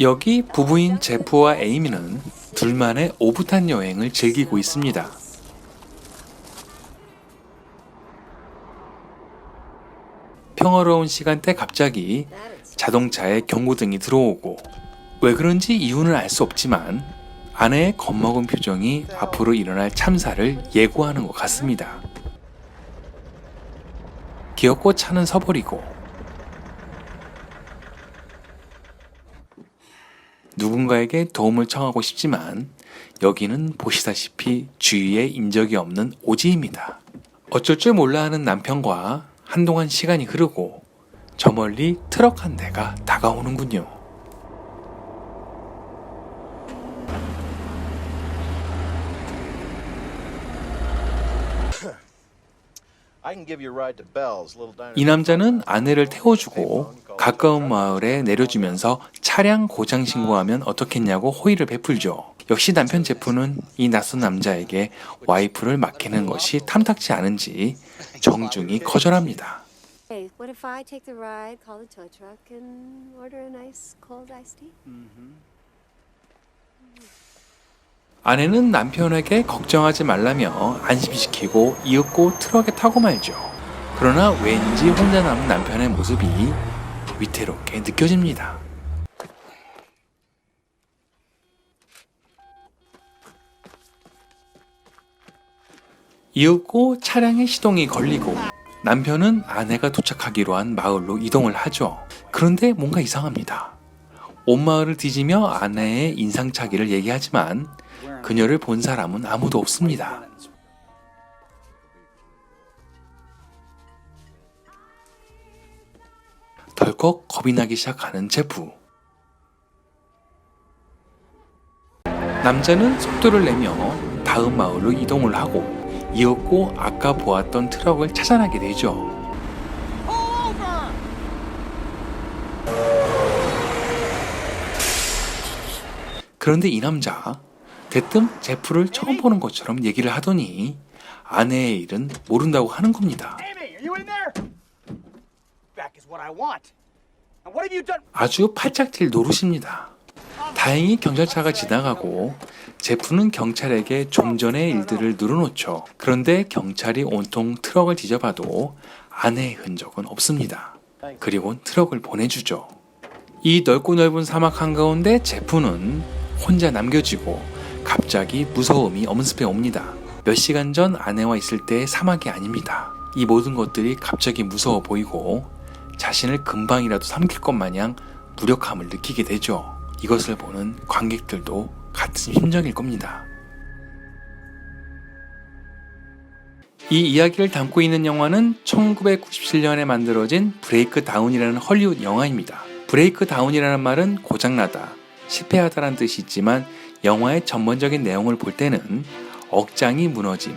여기 부부인 제프와 에이미는 둘만의 오붓한 여행을 즐기고 있습니다. 평화로운 시간대 갑자기 자동차에 경고등이 들어오고 왜 그런지 이유는 알 수 없지만 아내의 겁먹은 표정이 앞으로 일어날 참사를 예고하는 것 같습니다. 기어코 차는 서버리고 누군가에게 도움을 청하고 싶지만 여기는 보시다시피 주위에 인적이 없는 오지입니다. 어쩔 줄 몰라 하는 남편과 한동안 시간이 흐르고 저 멀리 트럭 한 대가 다가오는군요. 이 남자는 아내를 태워주고 가까운 마을에 내려주면서 차량 고장 신고하면 어떻겠냐고 호의를 베풀죠. 역시 남편 제프는 이 낯선 남자에게 와이프를 맡기는 것이 탐탁지 않은지 정중히 거절합니다. Hey, what if I take the ride, call the tow truck, and order a nice cold iced tea? 아내는 남편에게 걱정하지 말라며 안심시키고 이윽고 트럭에 타고 말죠. 그러나 왠지 혼자 남은 남편의 모습이 위태롭게 느껴집니다. 이윽고 차량의 시동이 걸리고 남편은 아내가 도착하기로 한 마을로 이동을 하죠. 그런데 뭔가 이상합니다. 온 마을을 뒤지며 아내의 인상착의를 얘기하지만 그녀를 본 사람은 아무도 없습니다. 덜컥 겁이 나기 시작하는 제프. 남자는 속도를 내며 다음 마을로 이동을 하고 이윽고 아까 보았던 트럭을 찾아나게 되죠. 그런데 이 남자 대뜸 제프를 처음 보는 것처럼 얘기를 하더니 아내의 일은 모른다고 하는 겁니다. 아주 팔짝 뛸 노릇입니다. 다행히 경찰차가 지나가고 제프는 경찰에게 좀 전의 일들을 늘어놓죠. 그런데 경찰이 온통 트럭을 뒤져봐도 아내의 흔적은 없습니다. 그리고 트럭을 보내주죠. 이 넓고 넓은 사막 한가운데 제프는 혼자 남겨지고 갑자기 무서움이 엄습해 옵니다. 몇 시간 전 아내와 있을 때의 사막이 아닙니다. 이 모든 것들이 갑자기 무서워 보이고 자신을 금방이라도 삼킬 것 마냥 무력함을 느끼게 되죠. 이것을 보는 관객들도 같은 심정일 겁니다. 이 이야기를 담고 있는 영화는 1997년에 만들어진 브레이크 다운이라는 헐리우드 영화입니다. 브레이크 다운이라는 말은 고장나다, 실패하다라는 뜻이 있지만 영화의 전반적인 내용을 볼 때는 억장이 무너짐,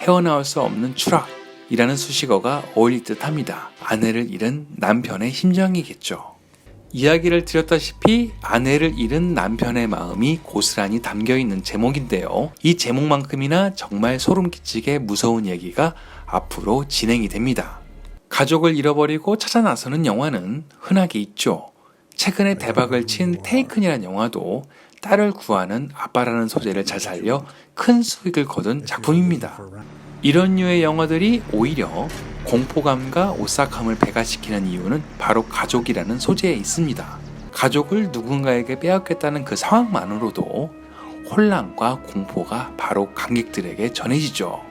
헤어나올 수 없는 추락 이라는 수식어가 어울릴 듯 합니다. 아내를 잃은 남편의 심정이겠죠. 이야기를 드렸다시피 아내를 잃은 남편의 마음이 고스란히 담겨 있는 제목인데요. 이 제목만큼이나 정말 소름 끼치게 무서운 얘기가 앞으로 진행이 됩니다. 가족을 잃어버리고 찾아 나서는 영화는 흔하게 있죠. 최근에 대박을 친 테이큰이라는 영화도 딸을 구하는 아빠라는 소재를 잘 살려 큰 수익을 거둔 작품입니다. 이런 류의 영화들이 오히려 공포감과 오싹함을 배가시키는 이유는 바로 가족이라는 소재에 있습니다. 가족을 누군가에게 빼앗겠다는 그 상황만으로도 혼란과 공포가 바로 관객들에게 전해지죠.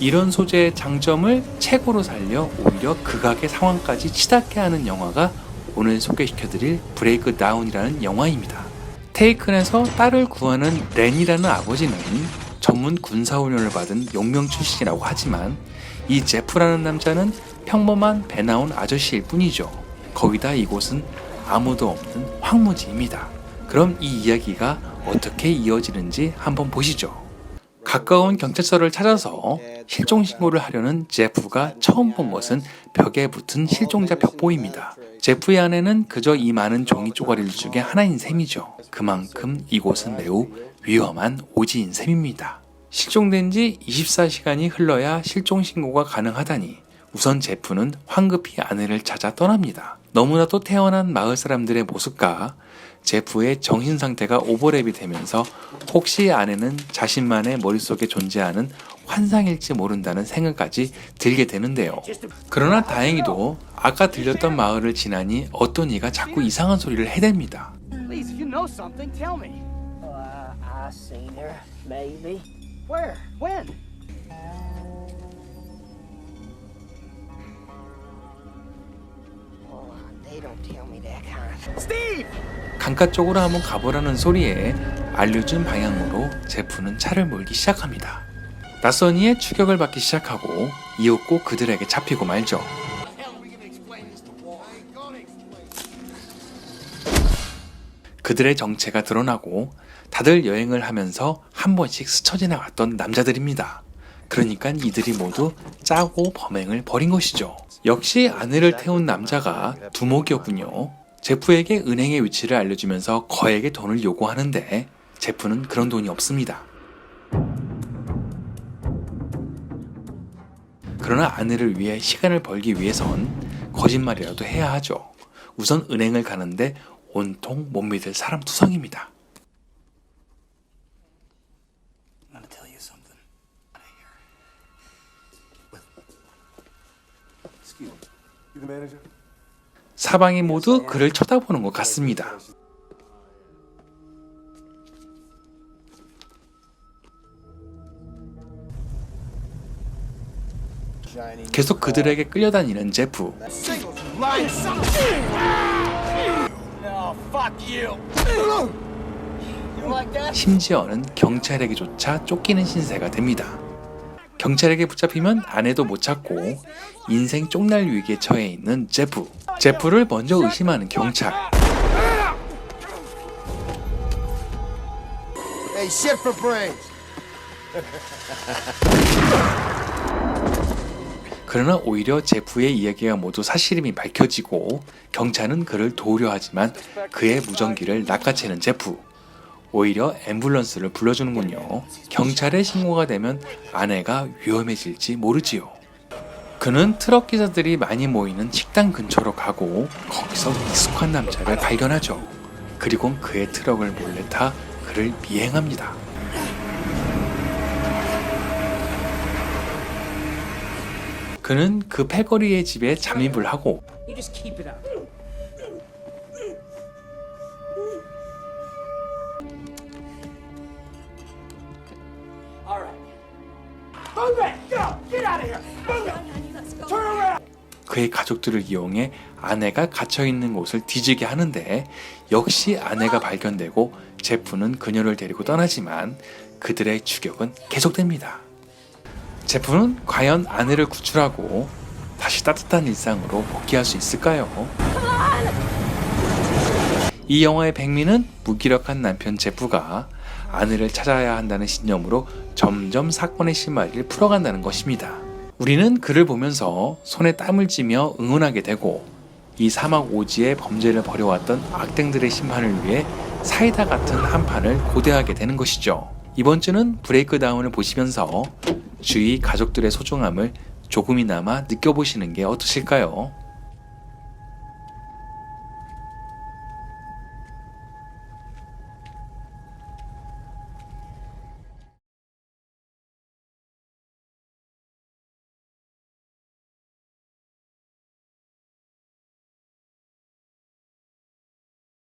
이런 소재의 장점을 책으로 살려 오히려 극악의 상황까지 치닫게 하는 영화가 오늘 소개시켜드릴 브레이크 다운이라는 영화입니다. 테이큰에서 딸을 구하는 렌이라는 아버지는 전문 군사훈련을 받은 용명 출신이라고 하지만 이 제프라는 남자는 평범한 배 나온 아저씨일 뿐이죠. 거기다 이곳은 아무도 없는 황무지입니다. 그럼 이 이야기가 어떻게 이어지는지 한번 보시죠. 가까운 경찰서를 찾아서 실종 신고를 하려는 제프가 처음 본 것은 벽에 붙은 실종자 벽보입니다. 제프의 아내는 그저 이 많은 종이 쪼가리들 중에 하나인 셈이죠. 그만큼 이곳은 매우 위험한 오지인 셈입니다. 실종된 지 24시간이 흘러야 실종 신고가 가능하다니 우선 제프는 황급히 아내를 찾아 떠납니다. 너무나도 태어난 마을 사람들의 모습과 제프의 정신 상태가 오버랩이 되면서 혹시 아내는 자신만의 머릿속에 존재하는 환상일지 모른다는 생각까지 들게 되는데요. 그러나 다행히도 아까 들렸던 마을을 지나니 어떤 이가 자꾸 이상한 소리를 해댑니다. Uh. Where? When? Oh, they don't tell me that kind. Steve! 강가 쪽으로 한번 가보라는 소리에 알려준 방향으로 제프는 차를 몰기 시작합니다. 낯선 이의 추격을 받기 시작하고 이윽고 그들에게 잡히고 말죠. 그들의 정체가 드러나고 다들 여행을 하면서 한 번씩 스쳐 지나갔던 남자들입니다. 그러니까 이들이 모두 짜고 범행을 벌인 것이죠. 역시 아내를 태운 남자가 두목이었군요. 제프에게 은행의 위치를 알려주면서 거액의 돈을 요구하는데 제프는 그런 돈이 없습니다. 그러나 아내를 위해 시간을 벌기 위해선 거짓말이라도 해야 하죠. 우선 은행을 가는데 온통 못 믿을 사람 투성입니다. 사방이 모두 그를 쳐다보는 것 같습니다. 계속 그들에게 끌려다니는 제프. 심지어는 경찰에게조차 쫓기는 신세가 됩니다. 경찰에게 붙잡히면 아내도 못 찾고 인생 쪽날 위기에 처해 있는 제프. 제프를 먼저 의심하는 경찰. Hey, shit for brains. 그러나 오히려 제프의 이야기가 모두 사실임이 밝혀지고 경찰은 그를 도우려 하지만 그의 무전기를 낚아채는 제프. 오히려 앰뷸런스를 불러주는군요. 경찰에 신고가 되면 아내가 위험해질지 모르지요. 그는 트럭 기사들이 많이 모이는 식당 근처로 가고 거기서 익숙한 남자를 발견하죠. 그리고 그의 트럭을 몰래 타 그를 미행합니다. 그는 그 패거리의 집에 잠입을 하고 그의 가족들을 이용해 아내가 갇혀 있는 곳을 뒤지게 하는데 역시 아내가 발견되고 제프는 그녀를 데리고 떠나지만 그들의 추격은 계속됩니다. 제프는 과연 아내를 구출하고 다시 따뜻한 일상으로 복귀할 수 있을까요? 이 영화의 백미는 무기력한 남편 제프가 아내를 찾아야 한다는 신념으로 점점 사건의 실마리를 풀어간다는 것입니다. 우리는 그를 보면서 손에 땀을 쥐며 응원하게 되고 이 사막 오지에 범죄를 벌여왔던 악당들의 심판을 위해 사이다 같은 한 판을 고대하게 되는 것이죠. 이번 주는 브레이크 다운을 보시면서 주위 가족들의 소중함을 조금이나마 느껴보시는 게 어떠실까요?